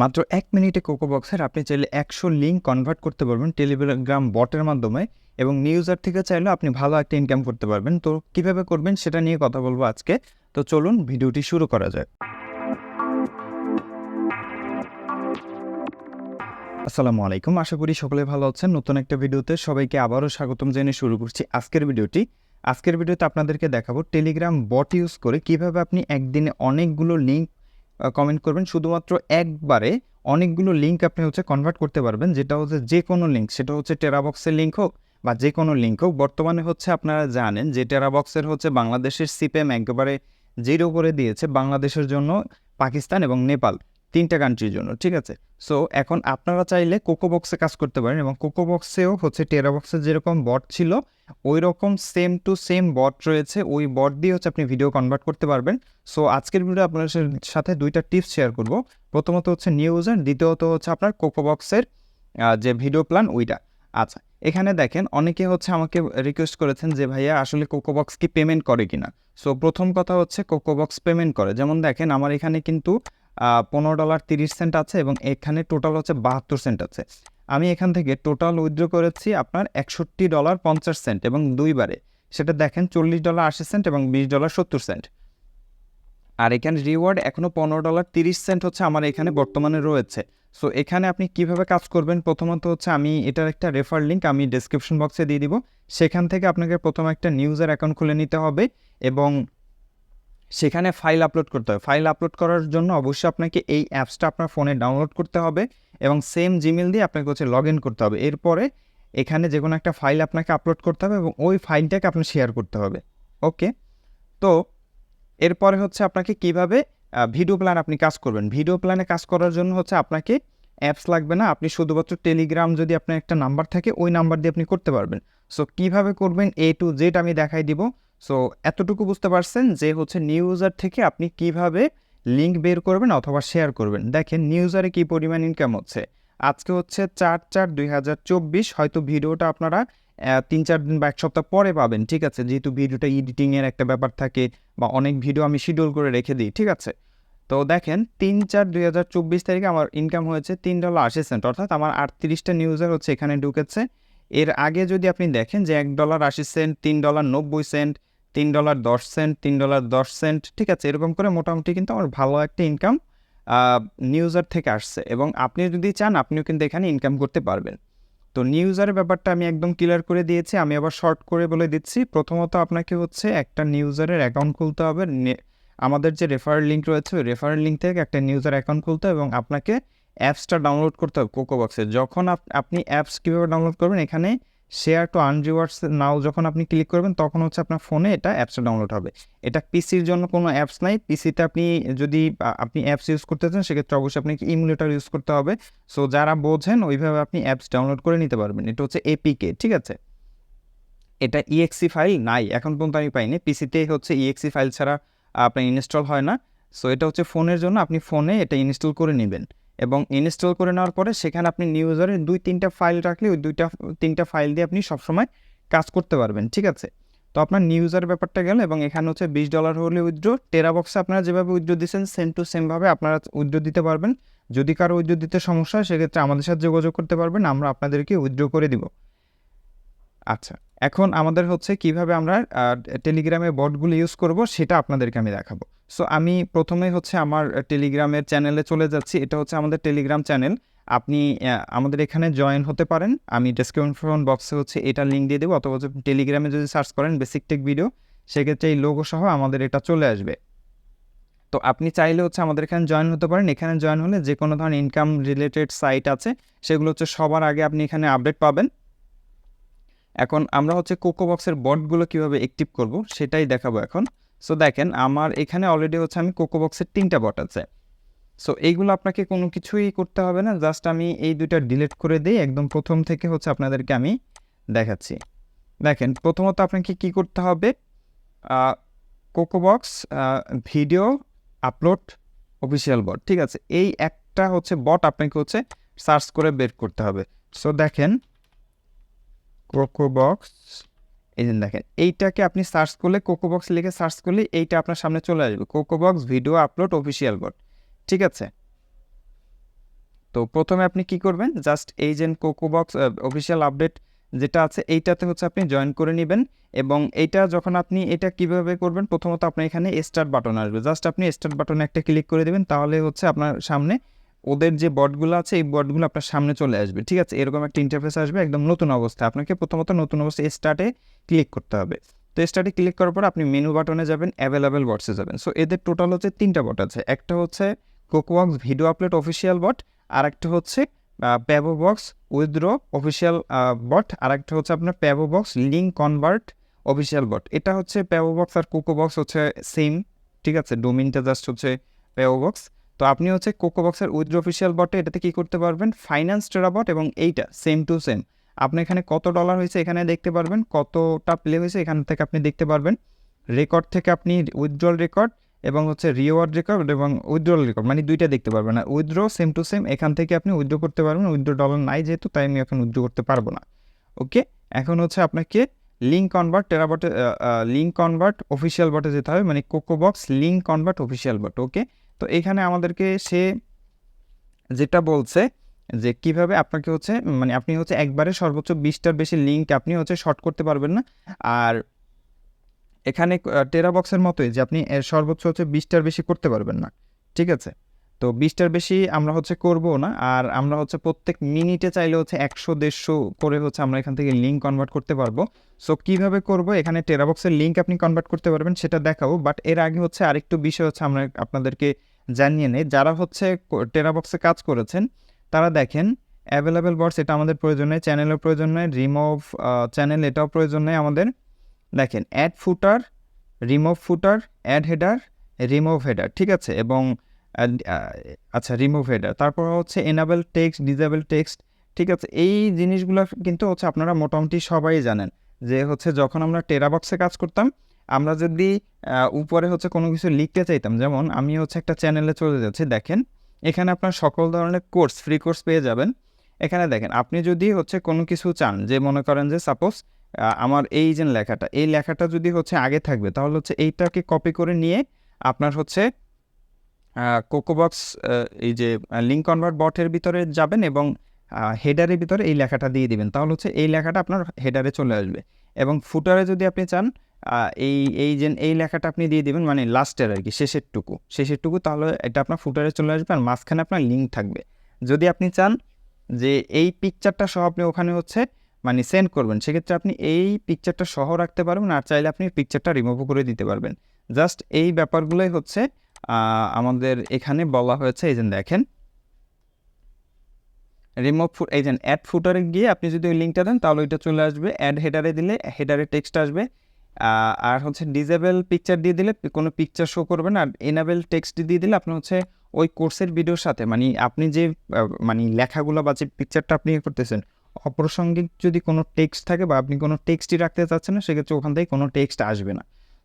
মাত্র এক মিনিটে কোকো বক্সের আপনি চাইলে একশো লিঙ্ক কনভার্ট করতে পারবেন টেলিগ্রাম বটের মাধ্যমে এবং নিউজার থেকে চাইলে আপনি ভালো একটা ইনকাম করতে পারবেন। তো কীভাবে করবেন সেটা নিয়ে কথা বলব আজকে। তো চলুন ভিডিওটি শুরু করা যায় আসসালামু আলাইকুম, আশা করি সকলে ভালো আছেন। নতুন একটা ভিডিওতে সবাইকে আবারও স্বাগতম জেনে শুরু করছি আজকের ভিডিওটি। আজকের ভিডিওতে আপনাদেরকে দেখাবো টেলিগ্রাম বট ইউজ করে কীভাবে আপনি একদিনে অনেকগুলো লিঙ্ক কমেন্ট করবেন। শুধুমাত্র একবারে অনেকগুলো লিঙ্ক আপনি হচ্ছে কনভার্ট করতে পারবেন। যেটা হচ্ছে যে কোনো লিঙ্ক সেটা হচ্ছে টেরাবক্সের লিঙ্ক হোক বা যে কোনো লিঙ্ক হোক। বর্তমানে হচ্ছে আপনারা জানেন যে টেরাবক্সের হচ্ছে বাংলাদেশের সিপেম একেবারে জিরো করে দিয়েছে বাংলাদেশের জন্য পাকিস্তান এবং নেপাল। তিনটা কান্ট্রির জন্য, ঠিক আছে? সো এখন আপনারা চাইলে কোকো বক্সে কাজ করতে পারেন এবং কোকো বক্সেও হচ্ছে টেরাবক্সের যেরকম বট ছিল ওই রকম সেম টু সেম বট রয়েছে। ওই বট দিয়ে হচ্ছে আপনি ভিডিও কনভার্ট করতে পারবেন। সো আজকের ভিডিও আপনাদের সাথে দুইটা টিপস শেয়ার করব। প্রথমত হচ্ছে নিউজার দ্বিতীয়ত হচ্ছে আপনার কোকো বক্সের যে ভিডিও প্ল্যান ওইটা। আচ্ছা এখানে দেখেন, অনেকে হচ্ছে আমাকে রিকোয়েস্ট করেছেন যে, ভাইয়া, আসলে কোকো বক্স কি পেমেন্ট করে কিনা? সো প্রথম কথা হচ্ছে কোকো বক্স পেমেন্ট করে। যেমন দেখেন, আমার এখানে কিন্তু পনেরো ডলার তিরিশ সেন্ট আছে এবং এখানে টোটাল হচ্ছে বাহাত্তর সেন্ট আছে। আমি এখান থেকে টোটাল উইথড্র করেছি আপনার একষট্টি ডলার পঞ্চাশ সেন্ট এবং দুইবারে। সেটা দেখেন চল্লিশ ডলার আশি সেন্ট এবং বিশ ডলার সত্তর সেন্ট। আর এখানে রিওয়ার্ড এখনও পনেরো ডলার তিরিশ সেন্ট হচ্ছে আমার এখানে বর্তমানে রয়েছে। সো এখানে আপনি কীভাবে কাজ করবেন? প্রথমত হচ্ছে আমি এটার একটা রেফার লিঙ্ক আমি ডিসক্রিপশন বক্সে দিয়ে দিব। সেখান থেকে আপনাকে প্রথম একটা নিউজের অ্যাকাউন্ট খুলে নিতে হবে এবং সেখানে ফাইল আপলোড করতে হবে। ফাইল আপলোড করার জন্য অবশ্যই আপনাকে এই অ্যাপসটা আপনার ফোনে ডাউনলোড করতে হবে এবং সেম জিমেল দিয়ে আপনাকে হচ্ছে লগ ইন করতে হবে। এরপরে এখানে যে কোনো একটা ফাইল আপনাকে আপলোড করতে হবে এবং ওই ফাইলটাকে আপনার শেয়ার করতে হবে। ওকে তো এরপরে হচ্ছে আপনাকে কীভাবে ভিডিও প্ল্যান আপনি কাজ করবেন। ভিডিও প্ল্যানে কাজ করার জন্য হচ্ছে আপনাকে অ্যাপস লাগবে না। আপনি শুধুমাত্র টেলিগ্রাম যদি আপনার একটা নাম্বার থাকে, ওই নাম্বার দিয়ে আপনি করতে পারবেন। সো কীভাবে করবেন? এ টু জেড আমি দেখাই দিব। সো এতটুকু বুঝতে পারছেন যে হচ্ছে নিউজার থেকে আপনি কীভাবে লিঙ্ক বের করবেন অথবা শেয়ার করবেন। দেখেন নিউজারে কী পরিমাণ ইনকাম হচ্ছে? আজকে হচ্ছে চার চার দুই হয়তো ভিডিওটা আপনারা তিন চার দিন বা এক সপ্তাহ পরে পাবেন, ঠিক আছে? যেহেতু ভিডিওটা এডিটিংয়ের একটা ব্যাপার থাকে বা অনেক ভিডিও আমি শিডিউল করে রেখে দিই, ঠিক আছে? তো দেখেন, তিন চার দুই হাজার চব্বিশ তারিখে আমার ইনকাম হয়েছে তিন ডলার আশি সেন্ট অর্থাৎ আমার আটত্রিশটা নিউজার হচ্ছে এখানে ঢুকেছে। এর আগে যদি আপনি দেখেন যে এক ডলার আশি সেন্ট তিন ডলার নব্বই সেন্ট তিন ডলার দশ সেন্ট তিন ডলার দশ সেন্ট ঠিক আছে, এরকম করে মোটামুটি কিন্তু আমার ভালো একটা ইনকাম নিউজার থেকে আসছে। এবং আপনি যদি চান, আপনিও কিন্তু এখানে ইনকাম করতে পারবেন। তো নিউজারের ব্যাপারটা আমি একদম ক্লিয়ার করে দিয়েছি, আমি আবার শর্ট করে বলে দিচ্ছি। প্রথমত আপনাকে হচ্ছে একটা নিউজারের অ্যাকাউন্ট খুলতে হবে আমাদের যে রেফারেল লিঙ্ক রয়েছে, ওই রেফারেল লিঙ্ক থেকে একটা নিউজার অ্যাকাউন্ট খুলতে হবে এবং আপনাকে অ্যাপসটা ডাউনলোড করতে হবে কোকো বক্সে যখন আপনি অ্যাপস কীভাবে ডাউনলোড করবেন, এখানে share to earn rewards now যখন আপনি ক্লিক করবেন, তখন হচ্ছে আপনার ফোনে এটা অ্যাপসটা ডাউনলোড হবে। এটা পিসির জন্য কোনো অ্যাপস নাই। পিসিতে আপনি যদি আপনি অ্যাপস ইউজ করতে চান, সেক্ষেত্রে অবশ্যই আপনাকে ইমুলেটার ইউজ করতে হবে। সো যারা বোঝেন, ওইভাবে আপনি অ্যাপস ডাউনলোড করে নিতে পারবেন। এটা হচ্ছে এপিকে ঠিক আছে? এটা ইএক্সি ফাইল নাই, এখন পর্যন্ত আমি পাইনি। পিসিতে হচ্ছে ইএক্সি ফাইল ছাড়া আপনার ইনস্টল হয় না সো এটা হচ্ছে ফোনের জন্য আপনি ফোনে এটা ইনস্টল করে নেবেন। এবং ইনস্টল করে নেওয়ার পরে সেখানে আপনি নিউজারের দুই, তিনটা ফাইল রাখলে ওই দুইটা, তিনটা ফাইল দিয়ে আপনি সবসময় কাজ করতে পারবেন, ঠিক আছে? তো আপনার নিউজার ব্যাপারটা গেল এবং এখানে হচ্ছে বিশ ডলার হলে উইথড্রো টেরাবক্সে আপনারা যেভাবে উইথড্রো দিচ্ছেন সেম টু সেমভাবে আপনারা উইথড্রো দিতে পারবেন। যদি কারও উইথড্রো দিতে সমস্যা হয়, সেক্ষেত্রে আমাদের সাথে যোগাযোগ করতে পারবেন, আমরা আপনাদেরকে উইথড্রো করে দিব। আচ্ছা এখন আমাদের হচ্ছে কীভাবে আমরা টেলিগ্রামে বটগুলো ইউজ করব সেটা আপনাদেরকে আমি দেখাবো। সো আমি প্রথমে হচ্ছে আমার টেলিগ্রামের চ্যানেলে চলে যাচ্ছি, এটা হচ্ছে আমাদের টেলিগ্রাম চ্যানেল। আপনি আমাদের এখানে জয়েন হতে পারেন। আমি ডেসক্রিপশন বক্সে হচ্ছে এটা লিঙ্ক দিয়ে দেবো, অথবা টেলিগ্রামে যদি সার্চ করেন বেসিক টেক ভিডিও, সেক্ষেত্রে এই লোগো সহ আমাদের এটা চলে আসবে। তো আপনি চাইলে হচ্ছে আমাদের এখানে জয়েন হতে পারেন। এখানে জয়েন হলে যে কোনো ধরনের ইনকাম রিলেটেড সাইট আছে, সেগুলো হচ্ছে সবার আগে আপনি এখানে আপডেট পাবেন। এখন আমরা হচ্ছে কোকো বক্সের বটগুলো কীভাবে অ্যাক্টিভ করব সেটাই দেখাবো এখন। সো দেখেন, আমার এখানে অলরেডি হচ্ছে আমি কোকো বক্সের তিনটা বট আছে। সো এইগুলো আপনাকে কোনো কিছুই করতে হবে না জাস্ট আমি এই দুইটা ডিলিট করে দিই একদম প্রথম থেকে হচ্ছে আপনাদেরকে আমি দেখাচ্ছি। দেখেন, প্রথমত আপনাকে কি করতে হবে coco box video upload official bot, ঠিক আছে? এই একটা হচ্ছে বট আপনাকে হচ্ছে সার্চ করে বের করতে হবে। সো দেখেন কোকো বক্স এই যে দেখেন, এইটাকে আপনি সার্চ করলে কোকো বক্স লিখে সার্চ করলে এইটা আপনার সামনে চলে আসবে। Coco box video upload official bot ঠিক আছে? তো প্রথমে আপনি কি করবেন? জাস্ট এই যে কোকো বক্স অফিসিয়াল আপডেট যেটা আছে, এইটাতে হচ্ছে আপনি জয়েন করে নেবেন এবং এইটা যখন আপনি এটা কীভাবে করবেন, প্রথমত আপনার এখানে স্টার্ট বাটন আসবে। জাস্ট আপনি স্টার্ট বাটনে একটা ক্লিক করে দেবেন, তাহলে হচ্ছে আপনার সামনে ওদের যে বটগুলো আছে, এই বটগুলো আপনার সামনে চলে আসবে। ঠিক আছে? এরকম একটা ইন্টারফেস আসবে, একদম নতুন অবস্থা আপনাকে প্রথমত নতুন অবস্থায় স্টার্টে ক্লিক করতে হবে। তো স্টার্টে ক্লিক করার পর আপনি মেনু বাটনে যাবেন অ্যাভেলেবেল বটসে যাবেন। সো এদের টোটাল হচ্ছে তিনটা বট আছে। একটা হচ্ছে কোকোয়াক্স ভিডিও আপলোড অফিসিয়াল বট আর একটা হচ্ছে প্যাবো বক্স উইথড্র অফিসিয়াল বট আর একটা হচ্ছে আপনার প্যাবো box link convert official bot এটা হচ্ছে প্যাবো বক্স আর কোকো বক্স হচ্ছে সেম ঠিক আছে? ডোমিনটা জাস্ট হচ্ছে প্যাবো বক্স তো আপনি হচ্ছে কোকো বক্সের উইথড্র অফিসিয়াল বটে এটাতে কী করতে পারবেন? ফাইন্যান্স টেরা বট এবং এইটা সেম টু সেম আপনি এখানে কত ডলার হয়েছে এখানে দেখতে পারবেন, কতটা প্লে হয়েছে এখান থেকে আপনি দেখতে পারবেন। রেকর্ড থেকে আপনি উইথড্রল রেকর্ড এবং হচ্ছে রিওয়ার্ড রেকর্ড এবং উইথড্রল রেকর্ড মানে দুইটা দেখতে পারবেন। আর উইথড্র সেম টু সেম এখান থেকে আপনি উইথড্র করতে পারবেন উইথড্র ডলার নাই যেহেতু, তাই আমি এখন উইথড্র করতে পারব না। ওকে এখন হচ্ছে আপনাকে লিঙ্ক কনভার্ট টেরাবটে লিঙ্ক কনভার্ট অফিসিয়াল বটে যেতে হবে মানে coco box link convert official bot okay তো এখানে আমাদেরকে সে যেটা বলছে যে কীভাবে আপনাকে হচ্ছে মানে আপনি হচ্ছে একবারে সর্বোচ্চ বিশটার বেশি লিঙ্ক আপনি হচ্ছে শর্ট করতে পারবেন না। আর এখানে টেরাবক্সের মতোই যে আপনি সর্বোচ্চ হচ্ছে বিশটার বেশি করতে পারবেন না। ঠিক আছে? তো বিশটার বেশি আমরা হচ্ছে করব না। আর আমরা হচ্ছে প্রত্যেক মিনিটে চাইলে হচ্ছে একশো, দেড়শো করে হচ্ছে আমরা এখান থেকে লিঙ্ক কনভার্ট করতে পারব। সো কীভাবে করব? এখানে টেরাবক্সের লিঙ্ক আপনি কনভার্ট করতে পারবেন, সেটা দেখাবো। বাট এর আগে হচ্ছে আরেকটু বিষয় হচ্ছে আমরা আপনাদেরকে জানিয়ে নেই। যারা হচ্ছে টেরাবক্সে কাজ করেছেন, তারা দেখেন অ্যাভেলেবেল বটস এটা আমাদের প্রয়োজন নেই চ্যানেলের প্রয়োজন নেই রিমুভ চ্যানেল এটাও প্রয়োজন নেই আমাদের। দেখেন add footer remove footer add header remove header ঠিক আছে? এবং আচ্ছা রিমুভ হেডার তারপর হচ্ছে এনাবেল টেক্সট ডিজেবল টেক্সট ঠিক আছে? এই জিনিসগুলো কিন্তু হচ্ছে আপনারা মোটামুটি সবাই জানেন যে হচ্ছে যখন আমরা টেরাবক্সে কাজ করতাম, আমরা যদি উপরে হচ্ছে কোনো কিছু লিখতে চাইতাম, যেমন আমি হচ্ছে একটা চ্যানেলে চলে যাচ্ছি, দেখেন, এখানে আপনার সকল ধরনের কোর্স ফ্রি কোর্স পেয়ে যাবেন। এখানে দেখেন, আপনি যদি হচ্ছে কোনো কিছু চান, যে মনে করেন যে সাপোজ আমার এই যে লেখাটা, এই লেখাটা যদি হচ্ছে আগে থাকবে, তাহলে হচ্ছে এইটাকে কপি করে নিয়ে আপনার হচ্ছে কোকোবক্স এই যে লিঙ্ক কনভার্ট বটের ভিতরে যাবেন এবং হেডারের ভিতরে এই লেখাটা দিয়ে দিবেন। তাহলে হচ্ছে এই লেখাটা আপনার হেডারে চলে আসবে। এবং ফুটারে যদি আপনি চান এই এই যে, এই লেখাটা আপনি দিয়ে দিবেন মানে লাস্টের আর কি শেষের টুকু শেষের টুকু তাহলে এটা আপনার ফুটারে চলে আসবে আর মাঝখানে আপনার লিঙ্ক থাকবে। যদি আপনি চান যে, এই পিকচারটা সহ আপনি ওখানে হচ্ছে মানে সেন্ড করবেন, সেক্ষেত্রে আপনি এই পিকচারটা সহ রাখতে পারবেন আর চাইলে আপনি পিকচারটা রিমুভ করে দিতে পারবেন। জাস্ট এই ব্যাপারগুলোই হচ্ছে আমাদের এখানে বলা হয়েছে, এই যে দেখেন। রিমুভ ফুট এই যে অ্যাড ফুটারে গিয়ে আপনি যদি ওই লিঙ্কটা দেন, তাহলে ওইটা চলে আসবে। অ্যাড হেডারে দিলে হেডারে টেক্সট আসবে। আর হচ্ছে ডিজেবল পিকচার দিয়ে দিলে কোনো পিকচার শো করবে না। আর এনাবেল টেক্সট দিয়ে দিলে আপনি হচ্ছে ওই কোর্সের ভিডিওর সাথে মানে আপনি যে মানে লেখাগুলো বা যে পিকচারটা আপনি করতেছেন, অপ্রাসঙ্গিক যদি কোনো টেক্সট থাকে বা আপনি কোনো টেক্সটই রাখতে চাচ্ছেন না, সেক্ষেত্রে ওখান থেকে কোনো টেক্সট আসবে না।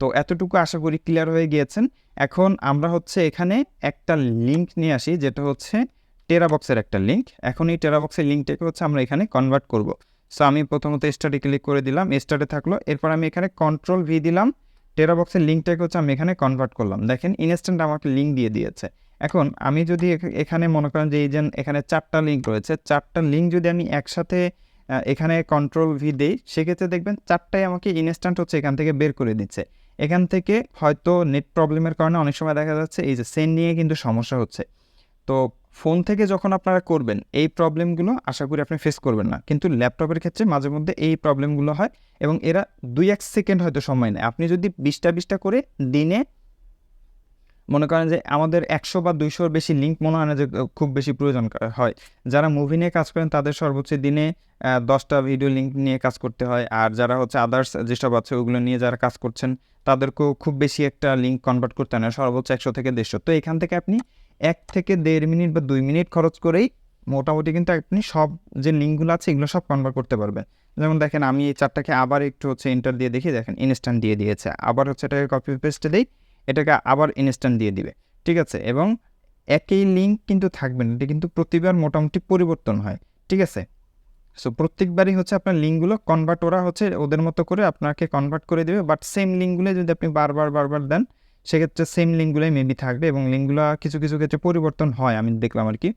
তো এতটুকু আশা করি ক্লিয়ার হয়ে গিয়েছেন। এখন আমরা হচ্ছে এখানে একটা লিঙ্ক নিয়ে আসি, যেটা হচ্ছে টেরাবক্সের একটা লিঙ্ক এখন এই টেরাবক্সের লিঙ্কটাকে হচ্ছে আমরা এখানে কনভার্ট করব। সো আমি প্রথমত স্টার্টে ক্লিক করে দিলাম স্টার্টে থাকল, এরপর আমি এখানে কন্ট্রোল ভি দিলাম টেরাবক্সের লিঙ্কটাকে হচ্ছে আমি এখানে কনভার্ট করলাম। দেখেন ইনস্ট্যান্ট আমাকে লিঙ্ক দিয়ে দিয়েছে। এখন আমি যদি এখানে মনে করেন যে এই যে এখানে চারটা লিঙ্ক রয়েছে, চারটা লিঙ্ক যদি আমি একসাথে এখানে কন্ট্রোল ভি দিই, সেক্ষেত্রে দেখবেন চারটাই আমাকে ইনস্ট্যান্ট হচ্ছে এখান থেকে বের করে দিচ্ছে। এখান থেকে হয়তো নেট প্রবলেমের কারণে অনেক সময় দেখা যাচ্ছে এই যে সেন্ড নিয়ে কিন্তু সমস্যা হচ্ছে। তো ফোন থেকে যখন আপনারা করবেন, এই প্রবলেমগুলো আশা করি আপনি ফেস করবেন না। কিন্তু ল্যাপটপের ক্ষেত্রে মাঝে মধ্যে এই প্রবলেমগুলো হয় এবং এরা দুই এক সেকেন্ড হয়তো সময় নেয়। আপনি যদি বিশটা বিশটা করে দিনে মনে করেন যে আমাদের একশো বা দুইশোর বেশি লিঙ্ক মনে হয় না যে খুব বেশি প্রয়োজন হয়। যারা মুভি নিয়ে কাজ করেন তাদের সর্বোচ্চ দিনে দশটা ভিডিও লিঙ্ক নিয়ে কাজ করতে হয়। আর যারা হচ্ছে আদার্স যেসব আছে ওগুলো নিয়ে যারা কাজ করছেন, তাদেরকেও খুব বেশি একটা লিঙ্ক কনভার্ট করতে হয় সর্বোচ্চ একশো থেকে দেড়শো। তো এখান থেকে আপনি এক থেকে দেড় মিনিট বা দুই মিনিট খরচ করেই মোটামুটি কিন্তু আপনি সব যে লিঙ্কগুলো আছে এগুলো সব কনভার্ট করতে পারবেন। যেমন দেখেন, আমি এই চারটাকে আবার একটু হচ্ছে এন্টার দিয়ে দেখি, দেখেন ইনস্ট্যান্ট দিয়ে দিয়েছে। আবার হচ্ছে এটাকে কপি পেস্টে দিই। এটাকে আবার ইনস্ট্যান্ট দিয়ে দিবে, ঠিক আছে? এবং একই লিঙ্ক কিন্তু থাকবে না, এটা কিন্তু প্রতিবার মোটামুটি পরিবর্তন হয়, ঠিক আছে? সো প্রত্যেকবারই হচ্ছে আপনার লিঙ্কগুলো কনভার্ট ওরা হচ্ছে ওদের মতো করে আপনাকে কনভার্ট করে দেবে বাট সেম লিঙ্কগুলো যদি আপনি বারবার বারবার দেন, সেক্ষেত্রে সেম লিঙ্কগুলোই মেবি থাকবে এবং লিঙ্কগুলো কিছু কিছু ক্ষেত্রে পরিবর্তন হয়, আমি দেখলাম আর কি।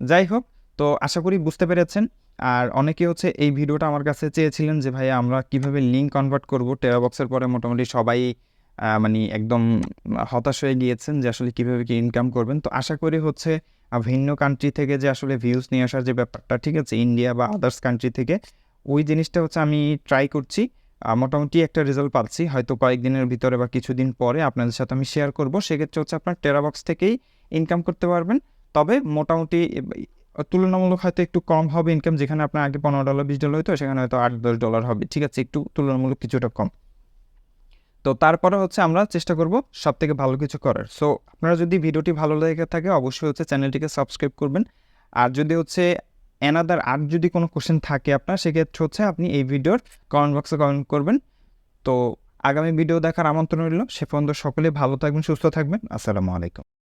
যাই হোক, তো আশা করি বুঝতে পেরেছেন। আর অনেকে হচ্ছে এই ভিডিওটা আমার কাছে চেয়েছিলেন যে ভাই আমরা কীভাবে লিঙ্ক কনভার্ট করব? টেরাবক্সের পরে মোটামুটি সবাই মানে একদম হতাশ হয়ে গিয়েছেন যে আসলে কীভাবে কি ইনকাম করবেন। তো আশা করি হচ্ছে ভিন্ন কান্ট্রি থেকে যে আসলে ভিউজ নিয়ে আসার যে ব্যাপারটা, ঠিক আছে? ইন্ডিয়া বা আদার্স কান্ট্রি থেকে, ওই জিনিসটা হচ্ছে আমি ট্রাই করছি। মোটামুটি একটা রেজাল্ট পাচ্ছি। হয়তো কয়েকদিনের ভিতরে বা কিছুদিন পরে আপনাদের সাথে আমি শেয়ার করব। সেক্ষেত্রে হচ্ছে আপনার টেরাবক্স থেকেই ইনকাম করতে পারবেন। তবে মোটামুটি তুলনামূলক হয়তো একটু কম হবে ইনকাম যেখানে আপনার আগে পনেরো ডলার বিশ ডলার হতো সেখানে হয়তো আট, দশ ডলার হবে। ঠিক আছে? একটু তুলনামূলক কিছুটা কম। তো তারপরে হচ্ছে আমরা চেষ্টা করব সব থেকে ভালো কিছু করার। সো আপনারা যদি ভিডিওটি ভালো লেগে থাকে, অবশ্যই হচ্ছে চ্যানেলটিকে সাবস্ক্রাইব করবেন। আর যদি হচ্ছে অ্যানাদার আর যদি কোনো কোশ্চেন থাকে আপনার, সেক্ষেত্রে হচ্ছে আপনি এই ভিডিওর কমেন্ট বক্সে কমেন্ট করবেন। তো আগামী ভিডিও দেখার আমন্ত্রণ রইল। সে পর্যন্ত সকলে ভালো থাকবেন, সুস্থ থাকবেন। আসসালামু আলাইকুম।